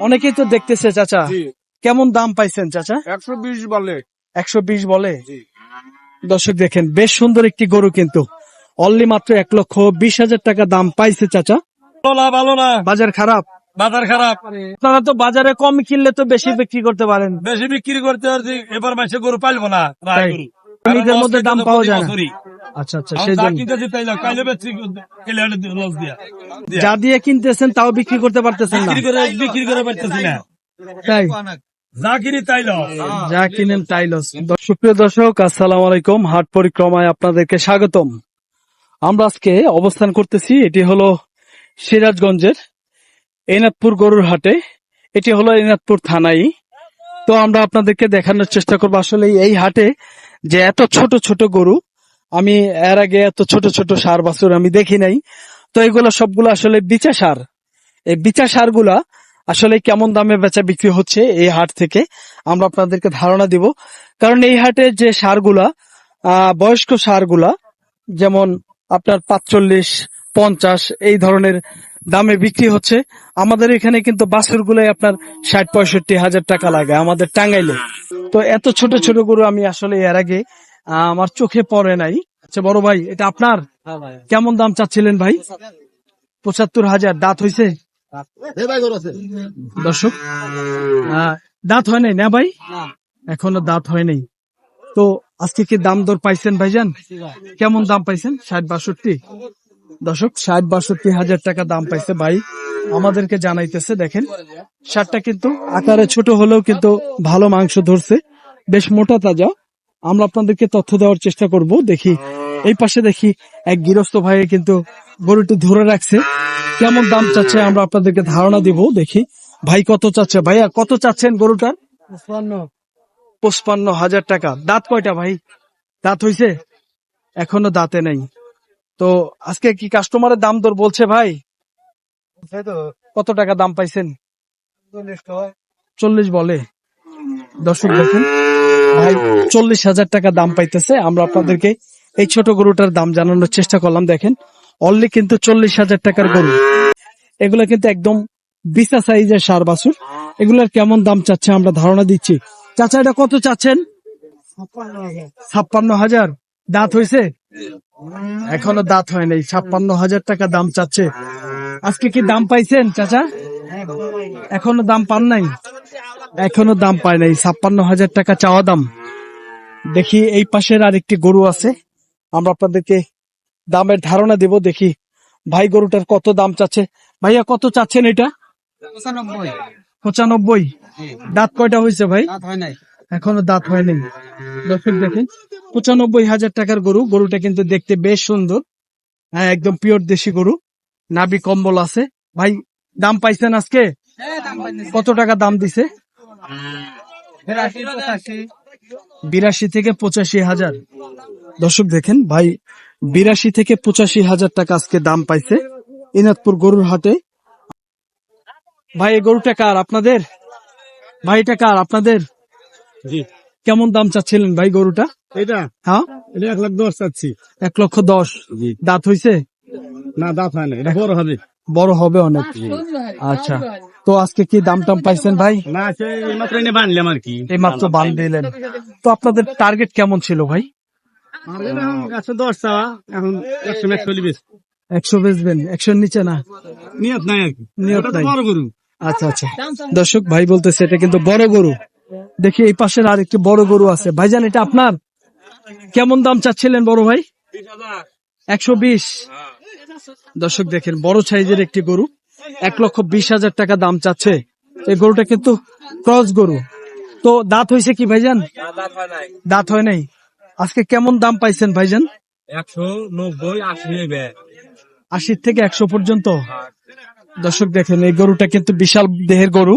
অনেকেই তো দেখতেছে চাচা। কেমন দাম পাইছেন চাচা? একশো বিশ বলে। একশো বিশ বলে। দর্শক দেখেন বেশ সুন্দর একটি গরু কিন্তু। অনলি মাত্র এক লক্ষ বিশ হাজার টাকা দাম পাইছে চাচা। ভালো না বাজার খারাপ? বাজার খারাপ। আপনারা তো বাজারে কম কিনলে তো বেশি বিক্রি করতে পারেন। বেশি বিক্রি করতে পারছি এবার মাসে গরু পাইবো না মধ্যে দাম পাওয়া যায়। আচ্ছা আচ্ছা সেই যা দিয়া। কিনতেছেন তাও বিক্রি করতে পারতেছেন না। বিক্রি করে পারতেছি না। তাই? যা কিনি তাই লস। যা কিনেন তাই লস। সুপ্রিয় দর্শক আসসালাম আলাইকুম। হাট পরিক্রমায় আপনাদেরকে স্বাগতম। আমরা আজকে অবস্থান করতেছি এটি হলো সিরাজগঞ্জের এনাদপুর গরুর হাটে। এটি হলো এনাদপুর থানাই তো আমরা আপনাদেরকে দেখানোর চেষ্টা করব আসলে এই হাটে যে এত ছোট ছোট গরু আমি এর আগে এত ছোট ছোট সার বাছুর আমি দেখি নাই। তো এগুলো সবগুলো আসলে বিচা সার। এই বিচা সারগুলা আসলে কেমন দামে বেচা বিক্রি হচ্ছে এই হাট থেকে আমরা আপনাদেরকে ধারণা দিব। কারণ এই হাটে যে সারগুলা বয়স্ক সারগুলা, যেমন আপনার পাঁচচল্লিশ, পঞ্চাশ, এই ধরনের দামে বিক্রি হচ্ছে, আমাদের এখানে কিন্তু বাছুর গুলাই আপনার ষাট, পঁয়ষট্টি হাজার টাকা লাগে আমাদের টাঙ্গাইলে। তো এত ছোট ছোট গরু আমি আসলে এর আগে আমার চোখে পড়ে নাই। আচ্ছা বড় ভাই এটা আপনার? কেমন দাম চাচ্ছিলেন ভাই? পঁচাত্তর হাজার। দাঁত হইছে? দর্শক দাঁত হয় নাই না ভাই? এখনও দাঁত হয় নাই। তো আজকে কি দাম দর পাইছেন ভাইজান? কেমন দাম পাইছেন? ষাট বাষট্টি। দর্শক ষাট বাষট্টি হাজার টাকা দাম পাইছে ভাই। আমাদেরকে জানাইতেছে দেখেন। শার্টটা কিন্তু আকারে ছোট হলেও কিন্তু ভালো মাংস ধরছে। বেশ মোটা তাজা। আমরা আপনাদেরকে তথ্য দেওয়ার চেষ্টা করব দেখি। এই পাশে দেখি এক গৃহস্থ ভাই কিন্তু গরুটি ধরে রাখছে। কেমন দাম চাচ্ছে আমরা আপনাদেরকে ধারণা দিব দেখি। ভাই কত চাচ্ছে? ভাইয়া কত চাচ্ছেন গরুটার? পঁচপান্ন। হাজার টাকা। দাঁত কয়টা ভাই? দাঁত হইছে? এখনও দাঁতে নেই। তো আজকে কি কাস্টমারের দাম দর বলছে ভাই? কত টাকা দাম পাইছেন? চল্লিশ বলে। দর্শক দেখেন। ভাই চল্লিশ হাজার টাকা দাম পাইতেছে। আমরা আপনাদেরকে এই ছোট গরুটার দাম জানানোর চেষ্টা করলাম দেখেন। অনলি কিন্তু চল্লিশ হাজার টাকার গরু। এগুলো কিন্তু একদম বিশা সাইজের সার বাছুর। এগুলার কেমন দাম চাচ্ছে আমরা ধারণা দিচ্ছি। চাচা এটা কত চাচ্ছেন? ছাপ্পান্ন হাজার। দাঁত হয়েছে এখনও দাঁত হয় নাই। ছাপ্পান্ন হাজার টাকা দাম চাচ্ছে। আজকে কি দাম পাইছেন চাচা? এখনও দাম পান নাই? এখনও দাম পায় নাই ছাপ্পান্ন হাজার টাকা চাওয়া দাম। দেখি এই পাশের আরেকটি গরু আছে আমরা আপনাদেরকে দামের ধারণা দেব দেখি ভাই গরুটার কত দাম চাচ্ছে। ভাইয়া কত চাচ্ছেন এটা? পঁচানব্বই। দাঁত কয়টা হয়েছে ভাই? এখনও দাঁত হয়নি দর্শক দেখেন পঁচানব্বই হাজার টাকার গরু গরুটা কিন্তু দেখতে বেশ সুন্দর। হ্যাঁ একদম পিওর দেশি গরু নাবি কম্বল আছে। ভাই দাম পাইছেন আজকে? কত টাকা দাম দিছে? বিরাশি থেকে পঁচাশি হাজার। দর্শক দেখেন ভাই বিরাশি থেকে পঁচাশি হাজার টাকা আজকে দাম পাইছে ইনাদপুর গরুর হাটে। ভাই এই গরুটা কার? আপনাদের? ভাই এটা কার? আপনাদের? কেমন দাম চাচ্ছিলেন ভাই গরুটা? এটা হ্যাঁ? এটা এক লাখ দশ চাচ্ছি। এক লক্ষ দশ। জি। দাঁত হইছে? না দাঁত হয় না এটা বড় হবে। বড় হবে অনেক। আচ্ছা। তো আজকে কি দাম টাম পাইছেন ভাই? বানলাম আর কি। এই মাত্র বান দিলেন তো আপনাদের টার্গেট কেমন ছিল ভাই? একশো দশ চাওয়া এখন একশো চল্লিশ একশো বেচবেন একশোর নিচে না? নিয়ত নাই আর কি। নিয়ত নাই। বড় গরু। আচ্ছা আচ্ছা। দর্শক ভাই বলতেছে এটা কিন্তু বড় গরু। দেখি এই পাশের আর একটি বড় গরু আছে। ভাইজান এটা আপনার? কেমন দাম চাচ্ছিলেন বড় ভাই? একশো বিশ। দর্শক দেখেন বড় সাইজের একটি গরু। এক লক্ষ বিশ হাজার টাকা দাম চাচ্ছে। এই গরুটা কিন্তু ক্রস গরু। তো দাঁত হয়েছে কি ভাইজান? দাঁত হয় নাই। আজকে কেমন দাম পাইছেন ভাইজান? একশো নব্বই আশি আশি থেকে একশো পর্যন্ত। দর্শক দেখেন এই গরুটা কিন্তু বিশাল দেহের গরু।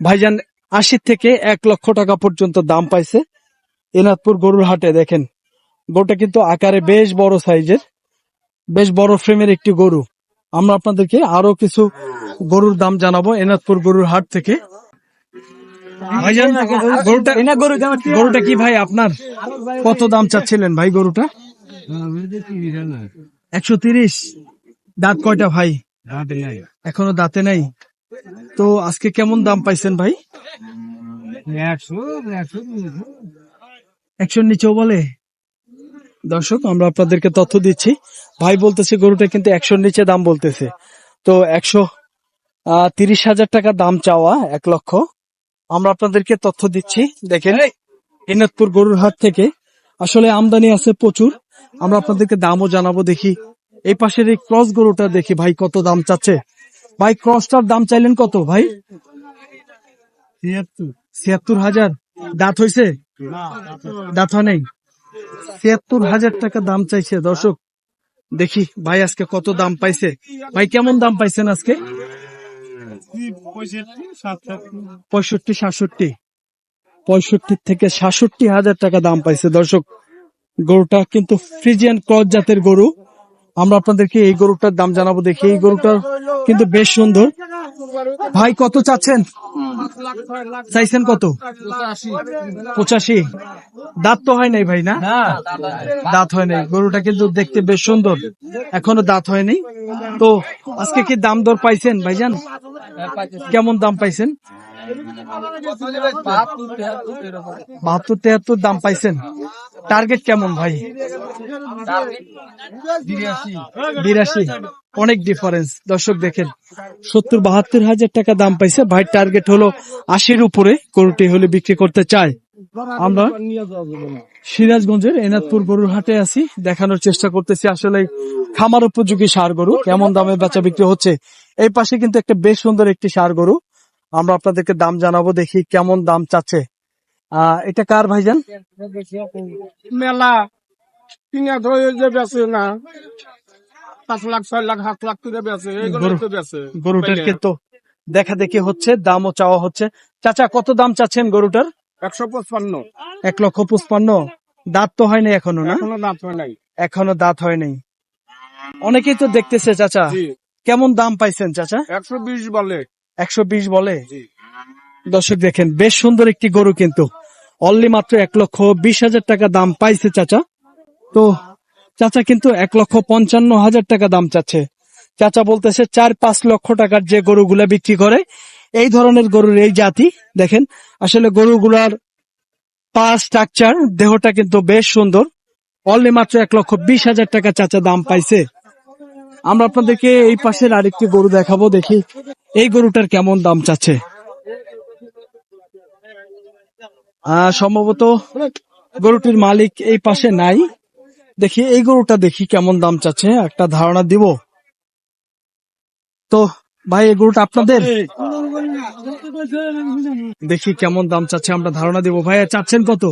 ভাইজান আশি থেকে এক লক্ষ টাকা পর্যন্ত দাম পাইছে। এনাদপুর গরুর হাটে দেখেন গরুটা কিন্তু আকারে বেশ বড় সাইজের বেশ বড় ফ্রেমের একটি গরু। আমরা আপনাদেরকে আরও কিছু গরুর দাম জানাব এনাদপুর গরুর হাট থেকে। ভাইজান গরুটা গরুটা কি ভাই আপনার? কত দাম চাচ্ছিলেন ভাই গরুটা? একশো তিরিশ। দাঁত কয়টা ভাই? এখনও দাঁতে নাই। তো আজকে কেমন দাম পাইছেন ভাই? একশো একশো একশোর নিচেও বলে? দর্শক, আমরা আপনাদেরকে তথ্য দিচ্ছি। ভাই বলতেছে, গরুটা কিন্তু একশোর নিচে দাম বলতেছে। তো একশো তিরিশ হাজার টাকা দাম চাওয়া, এক লক্ষ। আমরা আপনাদেরকে তথ্য দিচ্ছি। দেখেন এনাদপুর গরুর হাট থেকে আসলে আমদানি আছে প্রচুর। আমরা আপনাদেরকে দামও জানাব, দেখি। এই পাশের এই ক্রস গরুটা দেখি, ভাই কত দাম চাচ্ছে? ভাই, ক্রসটার দাম চাইলেন কত, ভাই? ছিয়াত্তর। হাজার। দাঁত হয়েছে দাঁত হয় নাই? ছিয়াত্তর হাজার টাকা দাম চাইছে। দর্শক, দেখি ভাই আজকে কত দাম পাইছে। ভাই, কেমন দাম পাইছেন আজকে? পঁয়ষট্টি, সাতষট্টি। পঁয়ষট্টি থেকে সাতষট্টি হাজার টাকা দাম পাইছে। দর্শক, গরুটা কিন্তু ফ্রিজিয়ান ক্রস জাতের গরু। আমরা আপনাদেরকে এই গরুটার দাম জানাব দেখি। এই গরুটা কিন্তু বেশ সুন্দর। ভাই কত চাচ্ছেন? চাইছেন কত? পঁচাশি। দাঁত তো হয় নাই ভাই না? দাঁত হয় নাই। গরুটা কিন্তু দেখতে বেশ সুন্দর। এখনও দাঁত হয়নি তো আজকে কি দাম দর পাইছেন ভাইজান? কেমন দাম পাইছেন? বাহাত্তর তেহাত্তর দাম পাইছেন। টার্গেট কেমন ভাই? বিরাশি। অনেক ডিফারেন্স দর্শক দেখেন সত্তর বাহাত্তর হাজার টাকা দাম পাইছে। ভাই টার্গেট হলো আশির উপরে। গরুটি হলে বিক্রি করতে চায়। আমরা সিরাজগঞ্জের এনাদপুর গরুর হাটে আছি। দেখানোর চেষ্টা করতেছি আসলে খামার উপযোগী সার গরু, কেমন দামে বেচা বিক্রি হচ্ছে। এই পাশে কিন্তু একটা বেশ সুন্দর একটি সার গরু। আমরা আপনাদেরকে দাম জানাব দেখি কেমন দাম চাচ্ছে। এটা কার ভাইজান? মেলা। কিনা ধরে যে বেছে না পাঁচ লাখ ছয় লাখ সাত লাখ করে বেছে গরুটার কিন্তু দেখা দেখি হচ্ছে দামও চাওয়া হচ্ছে। চাচা কত দাম চাচ্ছেন গরুটার? একশো পঁচপান্ন। এক লক্ষ পঁচপান্ন। দাঁত তো হয়নি এখনও না? এখনও দাঁত হয় নাই। এখনও দাঁত হয়নি অনেকেই তো দেখতেছে চাচা। কেমন দাম পাইছেন চাচা? একশো বিশ বলে। একশো বিশ বলে? দর্শক দেখেন বেশ সুন্দর একটি গরু কিন্তু। অনলি মাত্র এক লক্ষ বিশ হাজার টাকা দাম পাইছে চাচা। তো চাচা কিন্তু এক লক্ষ পঞ্চান্ন হাজার টাকা দাম চাচ্ছে। চাচা বলতেছে চার পাঁচ লক্ষ টাকার যে গরুগুলা বিক্রি করে এই ধরনের গরুর এই জাতি দেখেন আসলে গরুগুলার পা স্ট্রাকচার দেহটা কিন্তু বেশ সুন্দর। অনলি মাত্র এক লক্ষ বিশ হাজার টাকা চাচা দাম পাইছে। আমরা আপনাদেরকে এই পাশের আরেকটি গরু দেখাবো দেখি এই গরুটার কেমন দাম চাচ্ছে? সম্ভবত গরুটির মালিক এই পাশে নাই। দেখি এই গরুটা দেখি কেমন দাম চাচ্ছে একটা ধারণা দিব। তো ভাই এই গরুটা আপনাদের? দেখি কেমন দাম চাচ্ছে আমরা ধারণা দিব। ভাই চাচ্ছেন কত?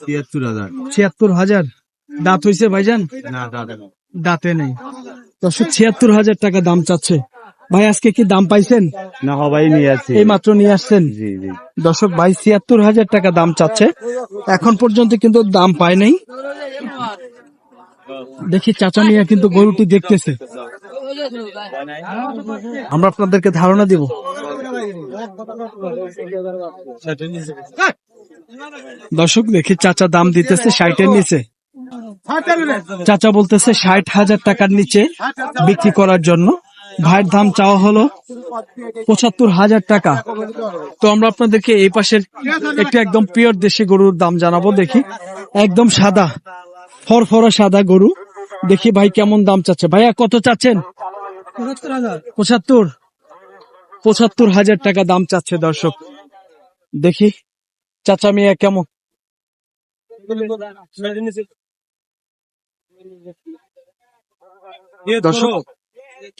ছিয়াত্তর হাজার। ছিয়াত্তর হাজার? দাঁত হয়েছে ভাইজান? দাঁতে নেই। দশশো ছিয়াত্তর হাজার টাকা দাম চাচ্ছে। ভাই আজকে কি দাম পাইছেন? না হবাই নিয়ে আছে এই মাত্র নিয়ে আসছেন? জি জি। দর্শক ভাই ছিয়াত্তর হাজার টাকা দাম চাচ্ছে। এখন পর্যন্ত কিন্তু দাম পায় নাই। দেখি চাচা মিয়া কিন্তু গরুটি দেখতেছে। আমরা আপনাদেরকে ধারণা দিব। দর্শক দেখি চাচা দাম দিতেছে ষাটের নিচে। চাচা বলতেছে ষাট হাজার টাকার নিচে বিক্রি করার জন্য। ভাইয়ের দাম চাওয়া হলো পঁচাত্তর হাজার টাকা। তো আমরা আপনাদেরকে এই পাশের একটি একদম পিওর দেশি গরুর দাম জানাব, দেখি। একদম সাদা, ফরফরা সাদা গরু। দেখি ভাই কেমন দাম চাচ্ছে। ভাইয়া, কত চাচ্ছেন? পঁচাত্তর। পঁচাত্তর হাজার টাকা দাম চাচ্ছে দর্শক। দেখি, চাচা মিয়া কেমন? দর্শক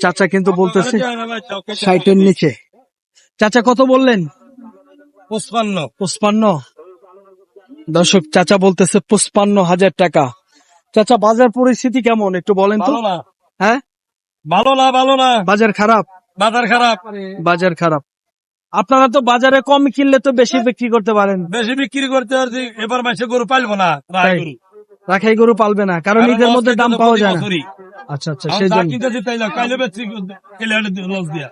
চাচা কিন্তু বলতেছে ষাটের নিচে। চাচা কত বললেন? পঁচপান্ন। পঁচপান্ন। দর্শক চাচা বলতেছে পঁচপান্ন হাজার টাকা। চাচা বাজার পরিস্থিতি কেমন? একটু বলেন তো। হ্যাঁ? ভালো না ভালো না। বাজার খারাপ? বাজার খারাপ। বাজার খারাপ। আপনারা তো বাজারে কম কিনলে তো বেশি বিক্রি করতে পারেন। বেশি বিক্রি করতে পারছি এবার মাসে গরু পাইবো না। রাখাই গরু পালবে না কারণ ঈদের মধ্যে দাম পাওয়া যায় না। আচ্ছা আচ্ছা সেই যা জন্য কিনতেছি তাই কাইলে বেচছি, লস দিয়া।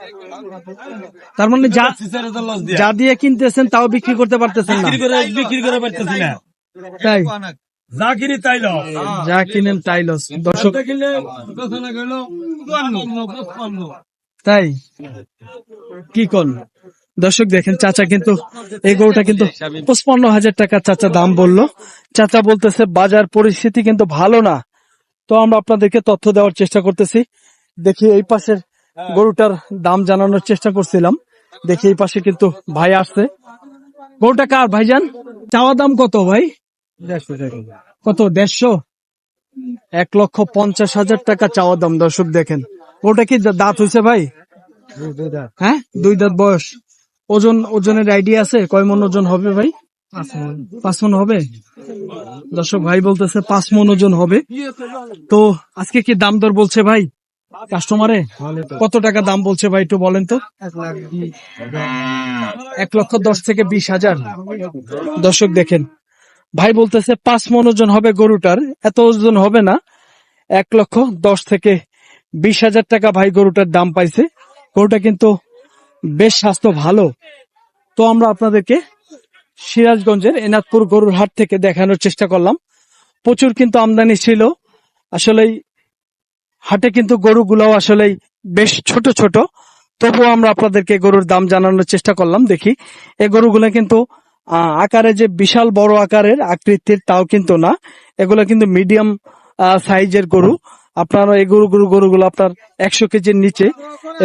তার মানে যা দিয়া। যা দিয়ে কিনতেছেন তাও বিক্রি করতে পারতেছেন না বিক্রি করে- বিক্রি করে পারতেছি না। তাই যা কিনি তাই loss। যা কিনেন তাই লস দর্শক কিনলে গেলো। তাই কি কোন দর্শক দেখেন চাচা কিন্তু এই গরুটা কিন্তু পঁচপান্ন হাজার টাকা চাচা দাম বলল চাচা বলতেছে বাজার পরিস্থিতি কিন্তু ভালো না তো আমরা আপনাদেরকে তথ্য দেওয়ার চেষ্টা করতেছি। দেখি এই পাশের গরুটার দাম জানানোর চেষ্টা করছিলাম। দেখি এই পাশে কিন্তু ভাই আসছে। গরুটা কার ভাইজান? চাওয়া দাম কত ভাই? কত? দেড়শো? এক লক্ষ পঞ্চাশ হাজার টাকা চাওয়া দাম দর্শক দেখেন। ওটা কি দাঁত হয়েছে ভাই? হ্যাঁ? দুই দাঁত বয়স। ওজন ওজনের আইডিয়া আছে? কয় মন ওজন হবে ভাই? পাঁচ মন হবে? দর্শক ভাই বলতেছে পাঁচ মন ওজন হবে। তো আজকে কি দাম দর বলছে ভাই? কাস্টমারে কত টাকা দাম বলছে ভাই একটু বলেন তো? এক লক্ষ দশ থেকে বিশ হাজার। দর্শক দেখেন, ভাই বলতেছে পাঁচ মন ওজন হবে গরুটার। এত ওজন হবে না। এক লক্ষ দশ থেকে বিশ হাজার টাকা ভাই গরুটার দাম পাইছে। গরুটা কিন্তু বেশ স্বাস্থ্য ভালো। তো আমরা আপনাদেরকে সিরাজগঞ্জের এনাদপুর গরুর হাট থেকে দেখানোর চেষ্টা করলাম। প্রচুর কিন্তু আমদানি ছিল। আসলেই হাটে কিন্তু গরুগুলাও আসলেই বেশ ছোট ছোট। তবুও আমরা আপনাদেরকে গরুর দাম জানানোর চেষ্টা করলাম, দেখি। এই গরুগুলো কিন্তু আকারে যে বিশাল বড় আকারের আকৃতির তাও কিন্তু না। এগুলো কিন্তু মিডিয়াম সাইজের গরু। আপনার এই গরু গরু, গরুগুলো আপনার একশো কেজির নিচে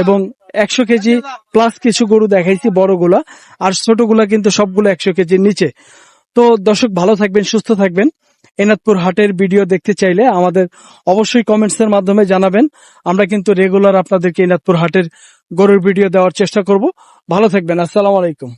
এবং একশো কেজি প্লাস কিছু গরু দেখাইছি, বড়গুলা। আর ছোটগুলা কিন্তু সবগুলো একশো কেজির নিচে। তো দর্শক, ভালো থাকবেন, সুস্থ থাকবেন। এনাদপুর হাটের ভিডিও দেখতে চাইলে আমাদের অবশ্যই কমেন্টসের মাধ্যমে জানাবেন। আমরা কিন্তু রেগুলার আপনাদেরকে এনাদপুর হাটের গরুর ভিডিও দেওয়ার চেষ্টা করব। ভালো থাকবেন, আসসালামু আলাইকুম।